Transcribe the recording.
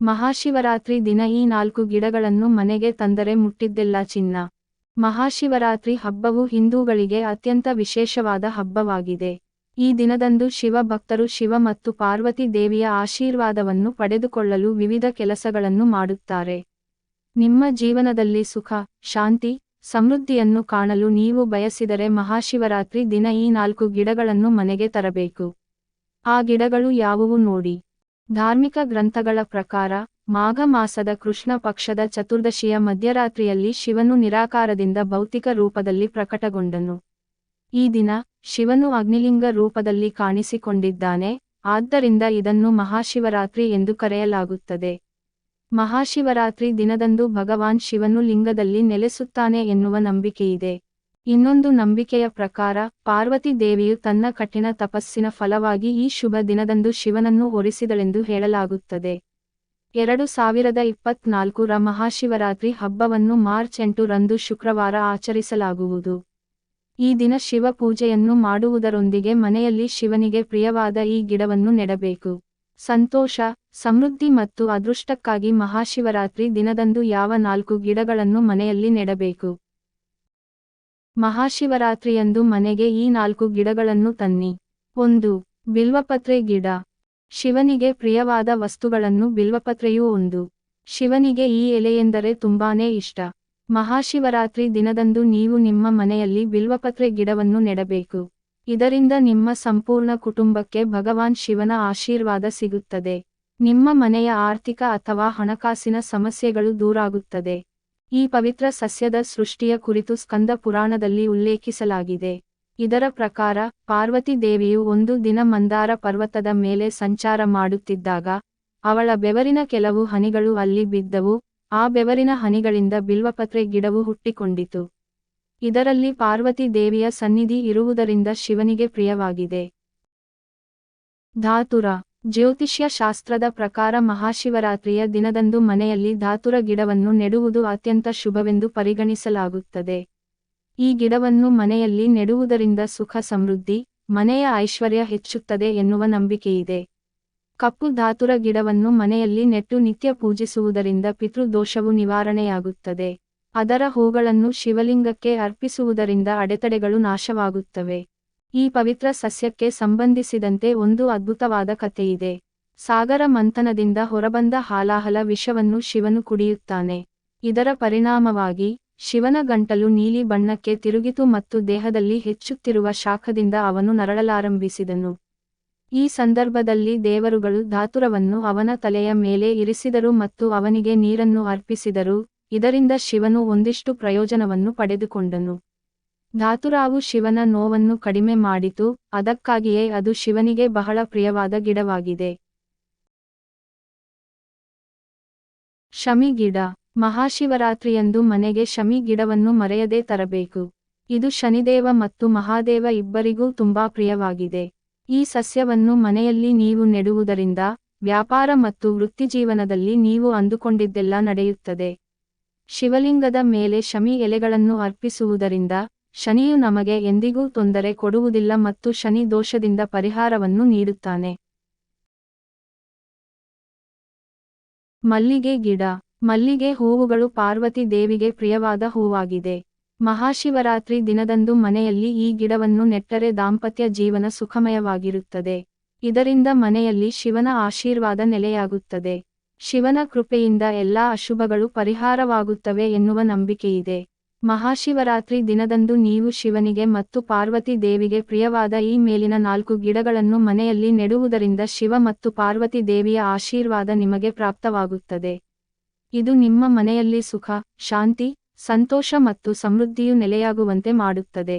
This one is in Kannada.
ಮಹಾಶಿವರಾತ್ರಿ ದಿನ ಈ ನಾಲ್ಕು ಗಿಡಗಳನ್ನು ಮನೆಗೆ ತಂದರೆ ಮುಟ್ಟಿದ್ದೆಲ್ಲ ಚಿನ್ನ. ಮಹಾಶಿವರಾತ್ರಿ ಹಬ್ಬವು ಹಿಂದೂಗಳಿಗೆ ಅತ್ಯಂತ ವಿಶೇಷವಾದ ಹಬ್ಬವಾಗಿದೆ. ಈ ದಿನದಂದು ಶಿವ ಭಕ್ತರು ಶಿವ ಮತ್ತು ಪಾರ್ವತಿ ದೇವಿಯ ಆಶೀರ್ವಾದವನ್ನು ಪಡೆದುಕೊಳ್ಳಲು ವಿವಿಧ ಕೆಲಸಗಳನ್ನು ಮಾಡುತ್ತಾರೆ. ನಿಮ್ಮ ಜೀವನದಲ್ಲಿ ಸುಖ, ಶಾಂತಿ, ಸಮೃದ್ಧಿಯನ್ನು ಕಾಣಲು ನೀವು ಬಯಸಿದರೆ ಮಹಾಶಿವರಾತ್ರಿ ದಿನ ಈ ನಾಲ್ಕು ಗಿಡಗಳನ್ನು ಮನೆಗೆ ತರಬೇಕು. ಆ ಗಿಡಗಳು ಯಾವುವು ನೋಡಿ. ಧಾರ್ಮಿಕ ಗ್ರಂಥಗಳ ಪ್ರಕಾರ, ಮಾಘ ಮಾಸದ ಕೃಷ್ಣ ಪಕ್ಷದ ಚತುರ್ದಶಿಯ ಮಧ್ಯರಾತ್ರಿಯಲ್ಲಿ ಶಿವನು ನಿರಾಕಾರದಿಂದ ಭೌತಿಕ ರೂಪದಲ್ಲಿ ಪ್ರಕಟಗೊಂಡನು. ಈ ದಿನ, ಶಿವನು ಅಗ್ನಿಲಿಂಗ ರೂಪದಲ್ಲಿ ಕಾಣಿಸಿಕೊಂಡಿದ್ದಾನೆ, ಆದ್ದರಿಂದ ಇದನ್ನು ಮಹಾಶಿವರಾತ್ರಿ ಎಂದು ಕರೆಯಲಾಗುತ್ತದೆ. ಮಹಾಶಿವರಾತ್ರಿ ದಿನದಂದು ಭಗವಾನ್ ಶಿವನು ಲಿಂಗದಲ್ಲಿ ನೆಲೆಸುತ್ತಾನೆ ಎನ್ನುವ ನಂಬಿಕೆಯಿದೆ. ಇನ್ನೊಂದು ನಂಬಿಕೆಯ ಪ್ರಕಾರ, ಪಾರ್ವತಿ ದೇವಿಯು ತನ್ನ ಕಠಿಣ ತಪಸ್ಸಿನ ಫಲವಾಗಿ ಈ ಶುಭ ದಿನದಂದು ಶಿವನನ್ನು ಒರಿಸಿದಳೆಂದು ಹೇಳಲಾಗುತ್ತದೆ. ಎರಡು ಸಾವಿರದ ಇಪ್ಪತ್ನಾಲ್ಕು ರ ಮಹಾಶಿವರಾತ್ರಿ ಹಬ್ಬವನ್ನು ಮಾರ್ಚ್ ಎಂಟು ರಂದು ಶುಕ್ರವಾರ ಆಚರಿಸಲಾಗುವುದು. ಈ ದಿನ ಶಿವ ಪೂಜೆಯನ್ನು ಮಾಡುವುದರೊಂದಿಗೆ ಮನೆಯಲ್ಲಿ ಶಿವನಿಗೆ ಪ್ರಿಯವಾದ ಈ ಗಿಡವನ್ನು ನೆಡಬೇಕು. ಸಂತೋಷ, ಸಮೃದ್ಧಿ ಮತ್ತು ಅದೃಷ್ಟಕ್ಕಾಗಿ ಮಹಾಶಿವರಾತ್ರಿ ದಿನದಂದು ಯಾವ ನಾಲ್ಕು ಗಿಡಗಳನ್ನು ಮನೆಯಲ್ಲಿ ನೆಡಬೇಕು? ಮಹಾಶಿವರಾತ್ರಿಯಂದು ಮನೆಗೆ ಈ ನಾಲ್ಕು ಗಿಡಗಳನ್ನು ತನ್ನಿ. ಒಂದು, ಬಿಲ್ವಪತ್ರೆ ಗಿಡ. ಶಿವನಿಗೆ ಪ್ರಿಯವಾದ ವಸ್ತುಗಳನ್ನು ಬಿಲ್ವಪತ್ರೆಯೂ ಒಂದು. ಶಿವನಿಗೆ ಈ ಎಲೆಯೆಂದರೆ ತುಂಬಾನೇ ಇಷ್ಟ. ಮಹಾಶಿವರಾತ್ರಿ ದಿನದಂದು ನೀವು ನಿಮ್ಮ ಮನೆಯಲ್ಲಿ ಬಿಲ್ವಪತ್ರೆ ಗಿಡವನ್ನು ನೆಡಬೇಕು. ಇದರಿಂದ ನಿಮ್ಮ ಸಂಪೂರ್ಣ ಕುಟುಂಬಕ್ಕೆ ಭಗವಾನ್ ಶಿವನ ಆಶೀರ್ವಾದ ಸಿಗುತ್ತದೆ. ನಿಮ್ಮ ಮನೆಯ ಆರ್ಥಿಕ ಅಥವಾ ಹಣಕಾಸಿನ ಸಮಸ್ಯೆಗಳು ದೂರಾಗುತ್ತದೆ. ಈ ಪವಿತ್ರ ಸಸ್ಯದ ಸೃಷ್ಟಿಯ ಕುರಿತು ಸ್ಕಂದ ಪುರಾಣದಲ್ಲಿ ಉಲ್ಲೇಖಿಸಲಾಗಿದೆ. ಇದರ ಪ್ರಕಾರ, ಪಾರ್ವತಿ ದೇವಿಯು ಒಂದು ದಿನ ಮಂದಾರ ಪರ್ವತದ ಮೇಲೆ ಸಂಚಾರ ಮಾಡುತ್ತಿದ್ದಾಗ, ಅವಳ ಬೆವರಿನ ಕೆಲವು ಹನಿಗಳು ಅಲ್ಲಿ ಬಿದ್ದವು, ಆ ಬೆವರಿನ ಹನಿಗಳಿಂದ ಬಿಲ್ವಪತ್ರೆ ಗಿಡವು ಹುಟ್ಟಿಕೊಂಡಿತು. ಇದರಲ್ಲಿ ಪಾರ್ವತಿ ದೇವಿಯ ಸನ್ನಿಧಿ ಇರುವುದರಿಂದ ಶಿವನಿಗೆ ಪ್ರಿಯವಾಗಿದೆ. ಧಾತುರ ಜ್ಯೋತಿಷ್ಯ ಶಾಸ್ತ್ರದ ಪ್ರಕಾರ ಮಹಾಶಿವರಾತ್ರಿಯ ದಿನದಂದು ಮನೆಯಲ್ಲಿ ಧಾತುರ ಗಿಡವನ್ನು ನೆಡುವುದು ಅತ್ಯಂತ ಶುಭವೆಂದು ಪರಿಗಣಿಸಲಾಗುತ್ತದೆ. ಈ ಗಿಡವನ್ನು ಮನೆಯಲ್ಲಿ ನೆಡುವುದರಿಂದ ಸುಖ ಸಮೃದ್ಧಿ, ಮನೆಯ ಐಶ್ವರ್ಯ ಹೆಚ್ಚುತ್ತದೆ ಎನ್ನುವ ನಂಬಿಕೆಯಿದೆ. ಕಪ್ಪು ಧಾತುರ ಗಿಡವನ್ನು ಮನೆಯಲ್ಲಿ ನೆಟ್ಟು ನಿತ್ಯ ಪೂಜಿಸುವುದರಿಂದ ಪಿತೃದೋಷವು ನಿವಾರಣೆಯಾಗುತ್ತದೆ. ಅದರ ಹೂಗಳನ್ನು ಶಿವಲಿಂಗಕ್ಕೆ ಅರ್ಪಿಸುವುದರಿಂದ ಅಡೆತಡೆಗಳು ನಾಶವಾಗುತ್ತವೆ. ಈ ಪವಿತ್ರ ಸಸ್ಯಕ್ಕೆ ಸಂಬಂಧಿಸಿದಂತೆ ಒಂದು ಅದ್ಭುತವಾದ ಕಥೆಯಿದೆ. ಸಾಗರ ಮಂಥನದಿಂದ ಹೊರಬಂದ ಹಾಲಾಹಲ ವಿಷವನ್ನು ಶಿವನು ಕುಡಿಯುತ್ತಾನೆ. ಇದರ ಪರಿಣಾಮವಾಗಿ, ಶಿವನ ಗಂಟಲು ನೀಲಿ ಬಣ್ಣಕ್ಕೆ ತಿರುಗಿತು ಮತ್ತು ದೇಹದಲ್ಲಿ ಹೆಚ್ಚುತ್ತಿರುವ ಶಾಖದಿಂದ ಅವನು ನರಳಲಾರಂಭಿಸಿದನು. ಈ ಸಂದರ್ಭದಲ್ಲಿ ದೇವರುಗಳು ಧಾತುರವನ್ನು ಅವನ ತಲೆಯ ಮೇಲೆ ಇರಿಸಿದರು ಮತ್ತು ಅವನಿಗೆ ನೀರನ್ನು ಅರ್ಪಿಸಿದರು. ಇದರಿಂದ ಶಿವನು ಒಂದಿಷ್ಟು ಪ್ರಯೋಜನವನ್ನು ಪಡೆದುಕೊಂಡನು. ಧಾತುರಾವು ಶಿವನ ನೋವನ್ನು ಕಡಿಮೆ ಮಾಡಿತು, ಅದಕ್ಕಾಗಿಯೇ ಅದು ಶಿವನಿಗೆ ಬಹಳ ಪ್ರಿಯವಾದ ಗಿಡವಾಗಿದೆ. ಶಮಿ ಗಿಡ ಮಹಾಶಿವರಾತ್ರಿಯಂದು ಮನೆಗೆ ಶಮಿ ಗಿಡವನ್ನು ಮರೆಯದೆ ತರಬೇಕು. ಇದು ಶನಿದೇವ ಮತ್ತು ಮಹಾದೇವ ಇಬ್ಬರಿಗೂ ತುಂಬಾ ಪ್ರಿಯವಾಗಿದೆ. ಈ ಸಸ್ಯವನ್ನು ಮನೆಯಲ್ಲಿ ನೀವು ನೆಡುವುದರಿಂದ, ವ್ಯಾಪಾರ ಮತ್ತು ವೃತ್ತಿಜೀವನದಲ್ಲಿ ನೀವು ಅಂದುಕೊಂಡಿದ್ದೆಲ್ಲ ನಡೆಯುತ್ತದೆ. ಶಿವಲಿಂಗದ ಮೇಲೆ ಶಮಿ ಎಲೆಗಳನ್ನು ಅರ್ಪಿಸುವುದರಿಂದ ಶನಿಯು ನಮಗೆ ಎಂದಿಗೂ ತೊಂದರೆ ಕೊಡುವುದಿಲ್ಲ ಮತ್ತು ಶನಿ ದೋಷದಿಂದ ಪರಿಹಾರವನ್ನು ನೀಡುತ್ತಾನೆ. ಮಲ್ಲಿಗೆ ಗಿಡ. ಮಲ್ಲಿಗೆ ಹೂವುಗಳು ಪಾರ್ವತಿ ದೇವಿಗೆ ಪ್ರಿಯವಾದ ಹೂವಾಗಿದೆ. ಮಹಾಶಿವರಾತ್ರಿ ದಿನದಂದು ಮನೆಯಲ್ಲಿ ಈ ಗಿಡವನ್ನು ನೆಟ್ಟರೆ ದಾಂಪತ್ಯ ಜೀವನ ಸುಖಮಯವಾಗಿರುತ್ತದೆ. ಇದರಿಂದ ಮನೆಯಲ್ಲಿ ಶಿವನ ಆಶೀರ್ವಾದ ನೆಲೆಯಾಗುತ್ತದೆ. ಶಿವನ ಕೃಪೆಯಿಂದ ಎಲ್ಲಾ ಅಶುಭಗಳು ಪರಿಹಾರವಾಗುತ್ತವೆ ಎನ್ನುವ ನಂಬಿಕೆಯಿದೆ. ಮಹಾಶಿವರಾತ್ರಿ ದಿನದಂದು ನೀವು ಶಿವನಿಗೆ ಮತ್ತು ಪಾರ್ವತಿ ದೇವಿಗೆ ಪ್ರಿಯವಾದ ಈ ಮೇಲಿನ ನಾಲ್ಕು ಗಿಡಗಳನ್ನು ಮನೆಯಲ್ಲಿ ನೆಡುವುದರಿಂದ ಶಿವ ಮತ್ತು ಪಾರ್ವತಿ ದೇವಿಯ ಆಶೀರ್ವಾದ ನಿಮಗೆ ಪ್ರಾಪ್ತವಾಗುತ್ತದೆ. ಇದು ನಿಮ್ಮ ಮನೆಯಲ್ಲಿ ಸುಖ, ಶಾಂತಿ, ಸಂತೋಷ ಮತ್ತು ಸಮೃದ್ಧಿಯು ನೆಲೆಯಾಗುವಂತೆ ಮಾಡುತ್ತದೆ.